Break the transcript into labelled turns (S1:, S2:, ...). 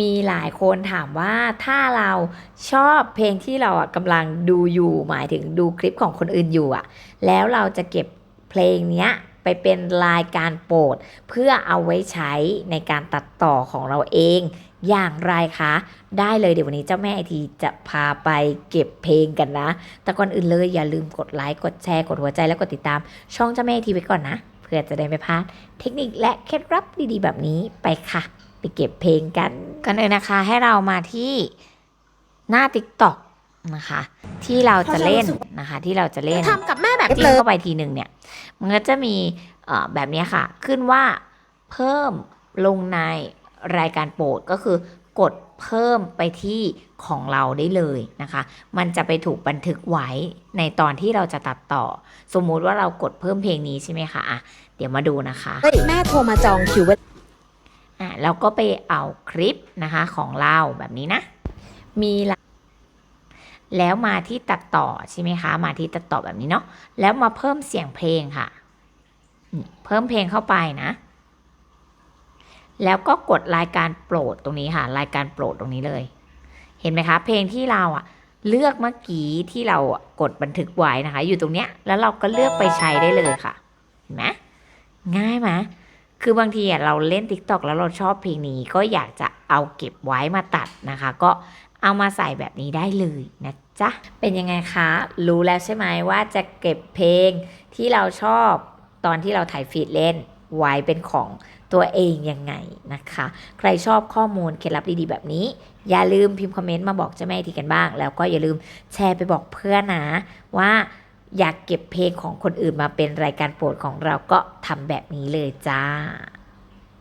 S1: มีหลายคนถามว่าถ้าเราชอบเพลงที่เราอะกำลังดูอยู่หมายถึงดูคลิปของคนอื่นอยู่อะแล้วเราจะเก็บเพลงเนี้ยไปเป็นรายการโปรด เพื่อเอาไว้ใช้ในการตัดต่อของเราเอง อย่างไรคะได้เลยเดี๋ยววันนี้เจ้าแม่ไอทีจะพาไปเก็บเพลงกันนะ แต่ก่อนอื่นเลยอย่าลืมกดไลค์กดแชร์กดหัวใจแล้วกดติดตาม ช่องเจ้าแม่ไอทีไว้ก่อนนะ เพื่อจะได้ไม่พลาดเทคนิคและเคล็ดลับดีๆ แบบนี้ไปค่ะ ไปเก็บเพลงกัน กันเลยนะคะให้เรามาที่หน้า TikTok นะคะ ที่เราจะเล่นนะคะ ที่เราจะเล่น
S2: ทำกับแม่แบบ
S1: จิ้
S2: นี้
S1: มเข้าไปทีหนึ่งเนี่ย มันก็จะมีเอ่อแบบเนี้ยค่ะ ขึ้นว่าเพิ่มลงในรายการโปรดก็คือกดเพิ่มไปที่ของเราได้เลยนะคะ มันจะไปถูกบันทึกไว้ในตอนที่เราจะตัดต่อ สมมุติว่าเรากดเพิ่มเพลงนี้ใช่ไหมคะอะเดี๋ยวมาดูนะคะ
S2: เฮ้ยแม่โทรมาจองคิวไว้
S1: อะเราก็ไปเอาคลิปนะคะของเราแบบนี้นะ มีละแล้วมาที่ตัดต่อใช่ไหมคะ มาที่ตัดต่อแบบนี้เนาะ แล้วมาเพิ่มเสียงเพลงค่ะ เพิ่มเพลงเข้าไปนะ แล้วก็กดรายการโปรดตรงนี้ค่ะ รายการโปรดตรงนี้เลย เห็นไหมคะ เพลงที่เราอะเลือกเมื่อกี้ที่เรากดบันทึกไว้นะคะ อยู่ตรงเนี้ย แล้วเราก็เลือกไปใช้ได้เลยค่ะ เห็นไหม คือบางทีเราเล่น Tik t o อกแล้วเราชอบเพลงนี้ก็อยากจะเอาเก็บไว้มาตัดนะคะ ก็เอามาใส่แบบนี้ได้เลยนะจ๊ะ เป็นยังไงคะ รู้แล้วใช่ไหมว่าจะเก็บเพลงที่เราชอบตอนที่เราถ่ายฟีดเล่นไว้เป็นของตัวเองยังไงนะคะ ใครชอบข้อมูลเคล็ดลับดีๆแบบนี้ อย่าลืมพิมพ์คอมเมนต์มาบอกเจ้าแม่ทีกันบ้าง แล้วก็อย่าลืมแชร์ไปบอกเพื่อนนะว่า อยากเก็บเพลงของคนอื่นมาเป็นรายการโปรดของเราก็ทำแบบนี้เลยจ้า